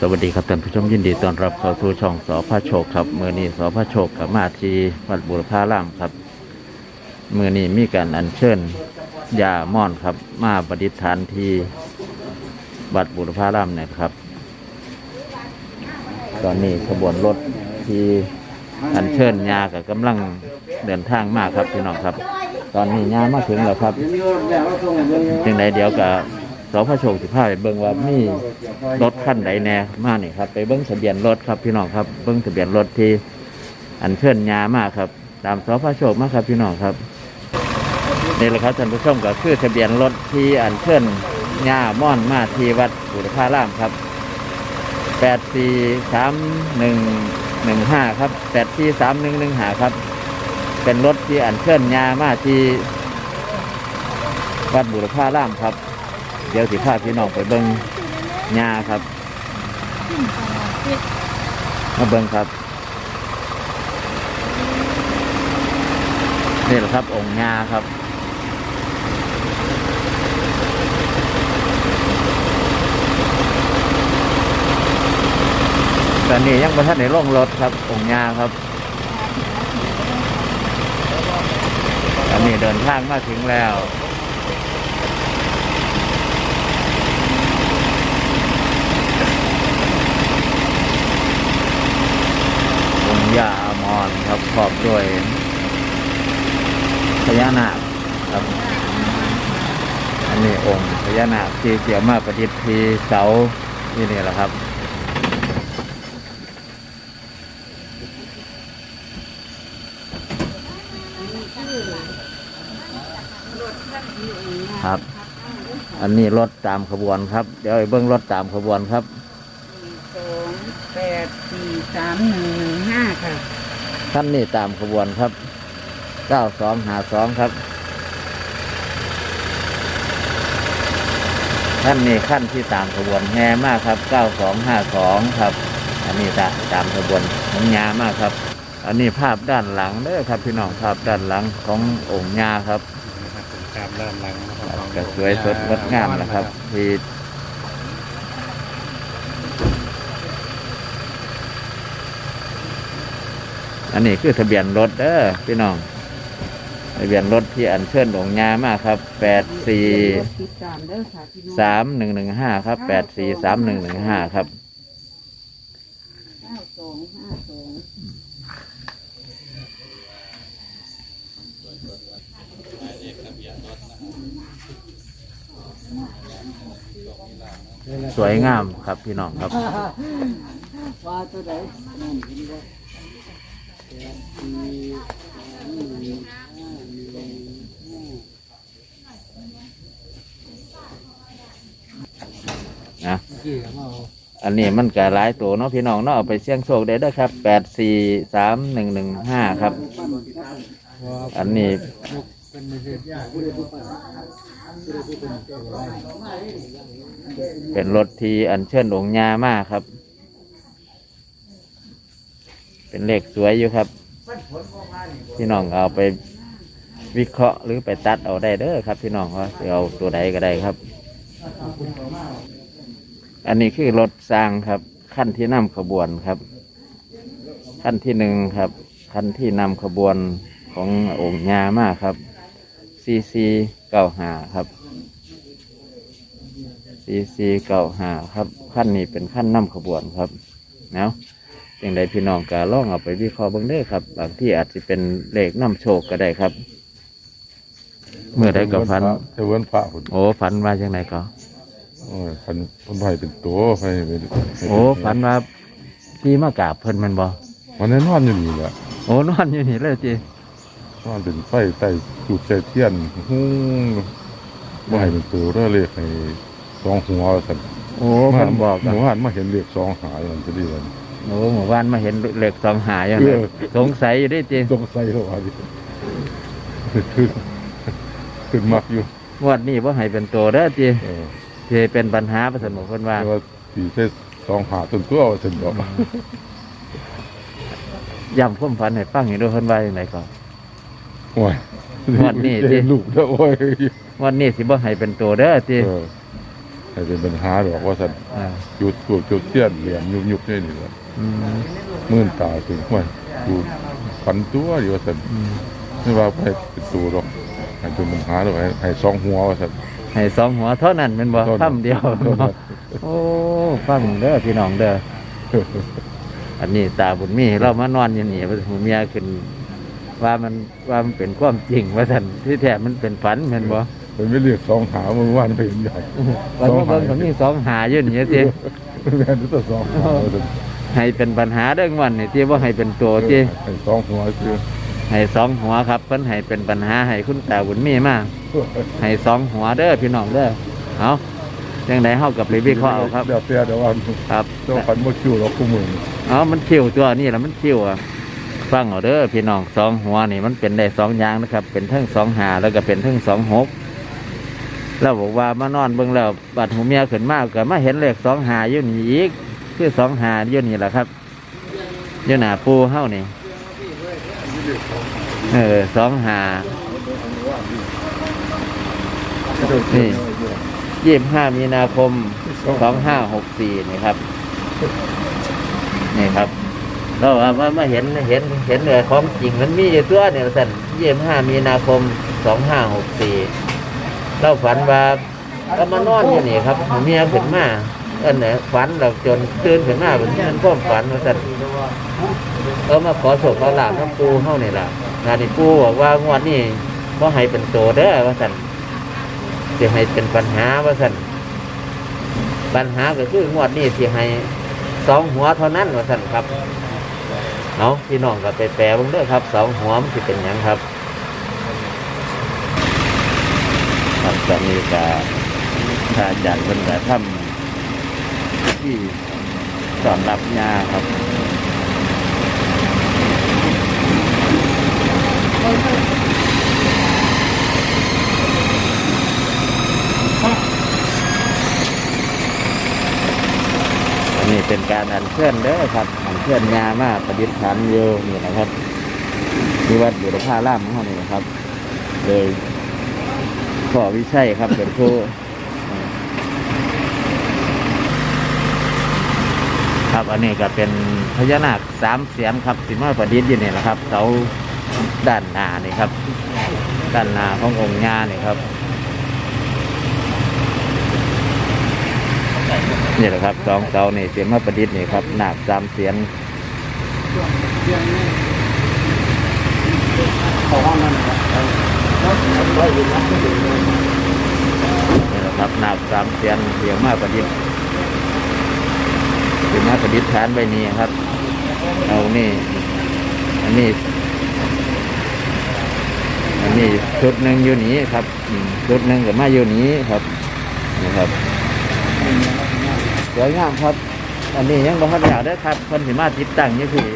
สวัสดีครับท่านผู้ชมยินดีต้อนรับเข้าสู่ช่องสอพระโชคครับมือนี้สอพระโชคกับมาที่วัดบุรพารามครับมือนี้มีการอัญเชิญยาม่อนครับ มาประดิษฐานที่วัดบุรพารามเนี่ยครับ ตอนนี้ขบวนรถที่อัญเชิญยากับกำลังเดินทางมากครับพี่น้องครับ ตอนนี้ยามาถึงแล้วครับจึงใดเดี๋ยวกับ สพโชคสิพาไปเบิ่งว่ามีรถคันใดแน่มานี่ครับ ไปเบิ่งทะเบียนรถครับพี่น้องครับเบิ่งทะเบียนรถที่อันเชิญยามาครับ ตามสพโชคมาครับพี่น้องครับนี่แหละครับท่านผู้ชมก็คือทะเบียนรถที่อันเชิญยาม่อนมาที่วัดบุรพารามครับแปดสี่สามหนึ่งหนึ่งห้าครับแปดสี่สามหนึ่งหนึ่งห้าครับ เป็นรถที่อันเชิญยามาที่วัดบุรพารามครับ เดี๋ยวสิพาพี่น้องไปเบิ้งญาครับ มาเบิ้งครับ นี่แหละครับองค์ญาครับตอนนี้ยังประทันในร่องรถครับองค์ญาครับ อันนี้เดินทางมาถึงแล้ว องค์ ยาอมรครับพร้อมด้วยพญานาคครับ อันนี้องค์พญานาคที่เกี่ยวมาประดิษฐ์ที่เสาที่นี่แหละครับครับ อันนี้รถตามขบวนครับ เดี๋ยวไปเบิ้งรถตามขบวนครับ สี่สามหนึ่งหนึ่งห้าค่ะท่านนี่ตามขบวนครับเก้าสองหาสองครับท่านนี่ขั้นที่ตามขบวนแห่มากครับเก้าสองห้าสองครับ อันนี้ตาตามขบวนของยามากครับ อันนี้ภาพด้านหลังเด้อครับ พี่น้องภาพด้านหลังขององค์ยาครับนะครับเป็นการด้านหลังนะครับของก็สวยสดงดงามนะครับที่ อันนี้คือทะเบียนรถเด้อพี่น้อง ทะเบียนรถที่อันเชิญองค์ยามากครับแปดสี่สามหนึ่งหนึ่งห้าครับแปดสี่สามหนึ่งหนึ่งห้าครับห้าสองห้าสองสวยงามครับพี่น้องครับว่าตัวใด นะอันนี้มันก็หลายตัวเนาะพี่น้องเนาะเอาไปเสี่ยงโชคได้เด้อครับแปดสี่สามหนึ่งหนึ่งห้าครับ อันนี้เป็นรถที่อันเชิญองค์ยามากครับ เป็นเลขสวยอยู่ครับ พี่น้องเอาไปวิเคราะห์หรือไปตัดเอาได้เด้อครับ พี่น้องว่าเอาตัวใดก็ได้ครับ อันนี้คือรถสร้างครับ ขั้นที่นำขบวนครับ ขั้นที่หนึ่งครับ ขั้นที่นำขบวนขององค์ยามาครับซีซีเก้าหาครับซีซีเก้าหาครับ ขั้นนี้เป็นขั้นนำขบวนครับเนาะ อย่างใดพี่น้องก็ลองเอาไปวิเคราะห์เบิ่งเด้อครับ บางที่อาจจะเป็นเลขนำโชคก็ได้ครับ เมื่อใดก็ฝันจะเว้นพระผุนโอ้ฝันว่าจังไดก็โอ้ยพันพันไผ่เป็นตัวไผ่เป็นโอ้ฝันว่าพี่มากราบเพิ่นแมันบ่วันนี้นอนอยู่นี่แหละโอ้นอนอยู่นี่เลยจีนอนเป็นไฟใต้จุดใจเทียนหุ้งบ่ให้เป็นตัวเรื่อเลขให้สองหัวสันโอ้เพิ่นบอกหอะมู่หันมาเห็นเลขสองหายมันจะดีเลย โอ้หมู่บ้านมาเห็นเหล็กสองหายอย่างเอนั้นอสงสัยอยู่ดิจีต้องใส่เข้ามาดิขึ้นขึ้นมักอยู่งวดนี้ว่าให้เป็นตัวเด้อจีเออที่เป็นปัญหาประสมเพิ่นว่าแต่ว่าสีเส้สองหาต้นตัวว่าสันบอกย้ำความฝันให้ฟังให้ดูเพิ่นว่าอย่างไรก่อนโอ้ยงวดนี้สิลูกเด้อโอ้ยงวดนี้สิบ่ให้เป็นตัวเด้อจีเออ ให้เป็นปัญหาดอกว่าสันอ่าจุดจุดจุดเทียนเหลี่ยมยุบยุบนี่นี่ว่าอืมมื่นตาถึงห้วยดูฝันตัวอยู่ว่าสันอืมไม่ว่าให้เป็นตัวหรอกให้เป็นปัญหาดอกให้ให้สองหัวว่าสันให้สองหัวเท่านั้นเป็นบ่เท่านั้นคำเดียวเท่านั้นโอ้ฟังเด้อพี่น้องเด้ออันนี้ตาบุญมีเรามานอนอยู่นี่ผมเมียขึ้น ว่ามันว่ามันเป็นความจริงว่าสันที่แท้มันเป็นฝันเห็นบ่ เป็นไม่เรียกสองหาเมื่อวานไปเห็นใหญ่วันเมื่อก่อนเขามีสองหาอยู่นี่สิแม่นตัวสองหาว่าซั่นให้เป็นปัญหาเรื่องวันนี่ที่ว่าให้เป็นตัวที่ให้สองหัวคือให้สองหัวครับเพิ่นให้เป็นปัญหาให้คุณตาบุญมีมาให้สองหัวเด้อพี่น้องเด้อเอาจังไดเฮากับรีวิวเขาเอาครับเดี๋ยวเตี้ยเดี๋ยววันครับเจ้าฝันว่าคิวเราคู่มือเอามันคิวตัวนี่แหละมันคิวอะฟังเอาเด้อพี่น้องสองหัวนี่มันเป็นได้สองอย่างนะครับ เป็นเทั้งสองหาแล้วก็เป็นเทั้งสองหก แล้วบอกว่ามานอนเบิ่งแล้วบัดหูเมียขึ้นมากก็มาเห็นเลขสองหาอยู่นี่อีกคือสองหาอยู่นี่แหละครับอยู่หน้าปูเฮ้านี่เออสองหานี่ยี่สิบห้ามีนาคมสองห้าหกสี่นี่ครับ นี่ครับเราว่ามามาเห็นเห็นเห็นเลยของจริงมันมีอยู่ตัวเนี่ยสันยี่สิบห้ามีนาคมสองห้าหกสี่ เราฝันว่าก็มานอนอยู่นี่ครับเมียขึ้นมาเออเนี่ยฝันเราจนตื่นขึ้นมาเป็นมันก็ฝันว่าสันเออมาขอโศกขอลาบน้ำปูเข้านี่แหละงานนี้ปูบอกว่างวดนี้ก็ให้เป็นโตเด้อว่าสันจะให้เป็นปัญหาว่าสันปัญหาก็คืองวดนี้สิให้สองหัวเท่านั้นว่าสั่นครับเอาพี่น้องก็ไปแปลบ้างเด้อครับสองหัวมันสิเป็นหยังครับ ครับตอนนี้ก็ถ้าอาจารย์เป็นแต่ทำที่สอนรับยาครับอันนี้เป็นการอัญเชิญเด้อครับ อัญเชิญยามาประดิษฐานอยู่นี่นะครับที่วัดบุรพารามของเรานี่นะครับ โดย พ่อวิชัยครับเป็นผู้ครับอันนี้ก็เป็นพญานาคสามเสียนครับสิมาประดิษฐ์อยู่นี่แหละครับเสาด้านหน้านี่ครับ ด้านหน้าขององค์ญานี่ครับนี่แหละครับสองเสานี่เสียงมาประดิษฐ์นี่ครับหนักสามเสียง นี่แหละครับหนักสามเสียงเสียงมาประดิษฐ์เสียงมาประดิษฐ์ฐานใบนี้ครับ เอานี่ อันนี้ อันนี้ชุดหนึ่งอยู่นี้ครับชุดหนึ่งกับมาอยู่นี้ครับนี่ครับสวยงามครับ อันนี้ยังบ่ทันอยากได้ครับคนสิมาติดตั้งนี่คือ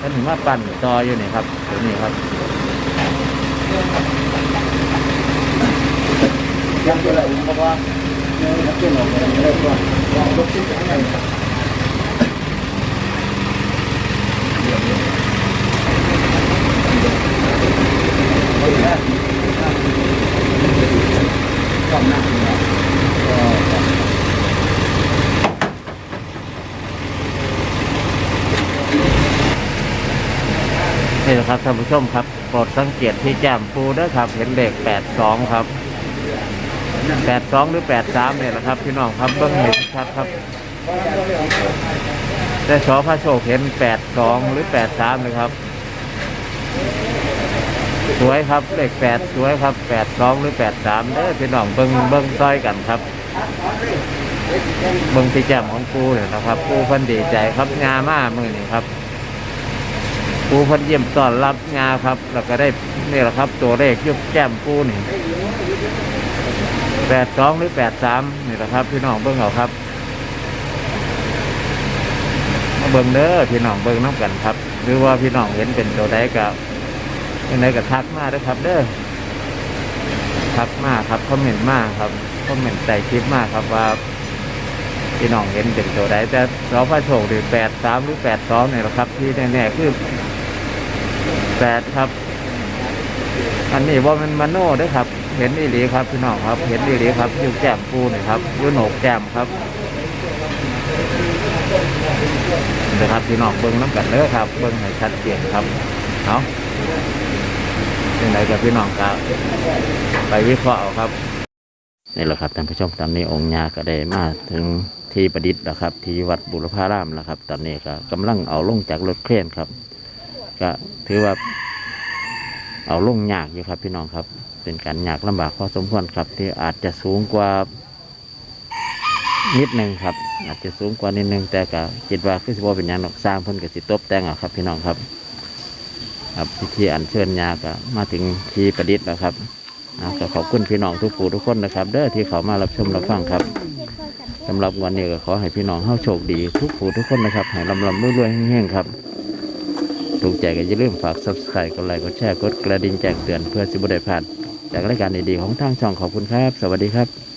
คนสิมาปั่นต่ออยู่นี่ครับตัวนี้ครับ ยังตัวอะไรผมบอกว่าเนี่ยนักเรียนออกมาเริ่มว่าลองลบที่จะให้นี่แหละครับท่านผู้ชมครับโปรดสังเกตที่แก้มปูด้วยครับ เห็นเลขแปดสองครับ แปดสองหรือแปดสามเนี่ยแหละครับ พี่น้องครับเบิ้งเห็นชัดครับแต่สอพระโชคเห็นแปดสองหรือแปดสามเลยครับ สวยครับเลขแปดสวยครับแปดสองหรือแปดสามเด้อพี่น้องเบิ้งเบิ้งต้อยกันครับเบิ้งที่แจ่มของปูเนี่ยนะครับปูพันดีใจครับงามากมือนี่ครับปูพันเยี่ยมต้อนรับงาครับ แล้วก็ได้นี่แหละครับ ตัวเลขยุบแก้มปูนี่ แปดสองหรือแปดสามนี่แหละครับพี่น้องเบิ้งเอาครับมาเบิ้งเด้อพี่น้องเบิ้งน้ำกันครับ หรือว่าพี่น้องเห็นเป็นตัวใดกับยังไงก็ทักมาเด้ครับ เด้อทักมาครับคอมเมนต์มาครับคอมเมนต์ใส่คลิปมาครับว่าพี่น้องเห็นเป็นตัวใดแต่สอพระโชคหรือแปดสามหรือแปดสองนี่แหละครับ ที่แน่ๆคือแปดครับ อันนี้ว่ามันมโน่เด้วยครับ เห็นอีหลีครับพี่น้องครับ เห็นอีหลีครับอยู่แก้มปูนี่ครับอยู่โหนกแก้มครับนะครับพี่น้องเบิ้งน้ำกันเด้อครับ เบิ้งให้ชัดเจนครับเอาเป็นไรกับพี่น้องครับไปวิเคราะห์เอาครับนี่แหละครับท่านผู้ชมตอนนี้องค์ญาก็ได้มาถึงที่ประดิษฐ์แล้วครับ ที่วัดบุรพารามแล้วครับ ตอนนี้ก็กำลังเอาลงจากรถเครนครับ ก็ถือว่าเอาลงยากอยู่ครับพี่น้องครับ เป็นการยากลำบากพอสมควรครับ ที่อาจจะสูงกว่านิดหนึ่งครับ อาจจะสูงกว่านิดหนึ่งแต่ก็คิดว่าคือสิบ่เป็นหยังหรอกสร้างเพิ่นก็สิตบแต่งครับ พี่น้องครับ ครับพิธีอัญเชิญยาก็มาถึงที่ประดิษฐ์แล้วครับก็ขอบคุณพี่น้องทุกผู้ทุกคนนะครับ เด้อที่เขามารับชมรับฟังครับสำหรับวันนี้ก็ขอให้พี่น้องเฮาโชคดี ทุกผู้ทุกคนนะครับให้ลำลำรวยๆแห้งๆครับถูกใจก็อย่าลืมฝาก subscribe กดไลค์กดแชร์กดกระดิ่งแจ้งเตือนเพื่อสิบได้พลาด จากรายการดีๆของทางช่องขอบคุณครับ สวัสดีครับ